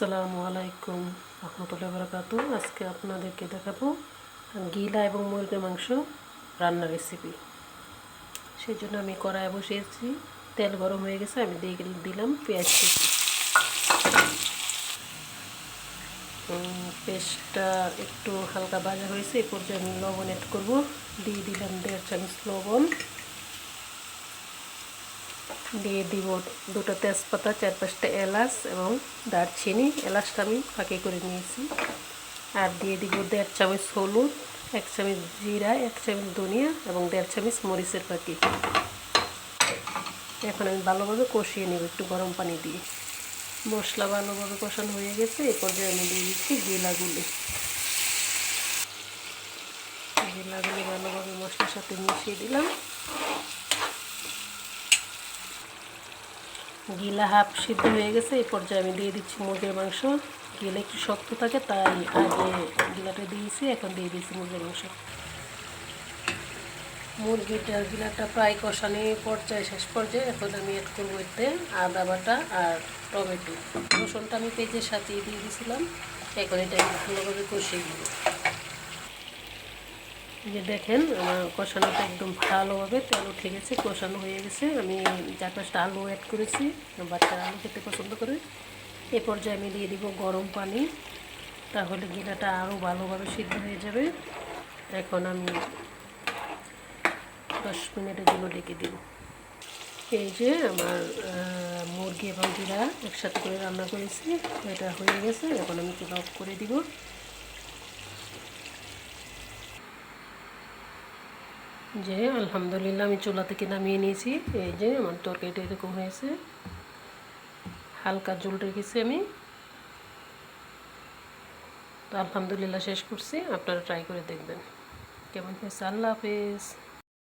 আসসালামু আলাইকুম রহমতুল্লাহ বরকাতু। আজকে আপনাদেরকে দেখাবো গিলা এবং মুরগির মাংস রান্নার রেসিপি সেই জন্য আমি কড়ায় বসিয়েছি, তেল গরম হয়ে গেছে, আমি দিয়ে দিলাম পেঁয়াজ কুচি। পেস্টটা একটু হালকা ভাজা হয়েছে এই পর্যায়ে আমি লবণ অ্যাড করব। দিয়ে দিলাম দেড় চামচ লবণ। দিয়ে দিব দুটো তেজপাতা চার পাঁচটা এলাচ এবং দারচিনি। এলাচটা আমি ফাঁকি করে নিয়েছি। আর দিয়ে দিব দেড় চামচ হলুদ, এক চামচ জিরা, এক চামচ ধনিয়া এবং দেড় চামচ মরিচের পাখি এখন আমি ভালোভাবে কষিয়ে নেব একটু গরম পানি দিয়ে। মশলা ভালোভাবে কষানো হয়ে গেছে এই পর্যায়ে আমি দিয়ে দিচ্ছি গিলাগুলি গিলাগুলি ভালোভাবে মশলার সাথে মিশিয়ে দিলাম। গিলা হাফ সিদ্ধ হয়ে গেছে এই পর্যায়ে আমি দিয়ে দিচ্ছি মুরগির মাংস। গিলা একটু শক্ত থাকে, তাই আগে গিলাটা দিয়েছি, এখন দিয়ে দিচ্ছি মুরগির মাংস। মুরগিটা, গিলাটা প্রায় কষানি পর্যায়ে শেষ পর্যায়ে, এখন আমি অ্যাড করব এতে আদা বাটা আর টমেটো। রসুনটা আমি পেঁয়াজের সাথে দিয়ে দিয়েছিলাম, এখন এটা আমি ভালোভাবে কষিয়ে দিব এই যে দেখেন, আমার কষানোটা একদম ভালোভাবে তেল উঠে গেছে কষানো হয়ে গেছে। আমি চার পাঁচটা আলু অ্যাড করেছি, বাচ্চারা আলু খেতে পছন্দ করে। এ পর্যায়ে আমি দিয়ে দিব গরম পানি। তাহলে গিলাটা আরও ভালোভাবে সিদ্ধ হয়ে যাবে। এখন আমি দশ মিনিটের জন্য ডেকে দিব। এই যে আমার মুরগি এবং জিরা একসাথে করে রান্না করেছি। এটা হয়ে গেছে, এখন আমি চুলা অফ করে দিব। যে, আলহামদুলিল্লাহ, আমি চুলা থেকে নামিয়ে নিয়েছি। এই যে, আমার তরকারিটা এরকম হয়েছে। হালকা জল রেখেছি আমি। তো আলহামদুলিল্লাহ, শেষ করছি। আপনারা ট্রাই করে দেখবেন। কেমন হয়েছে? আল্লাহ হাফেজ।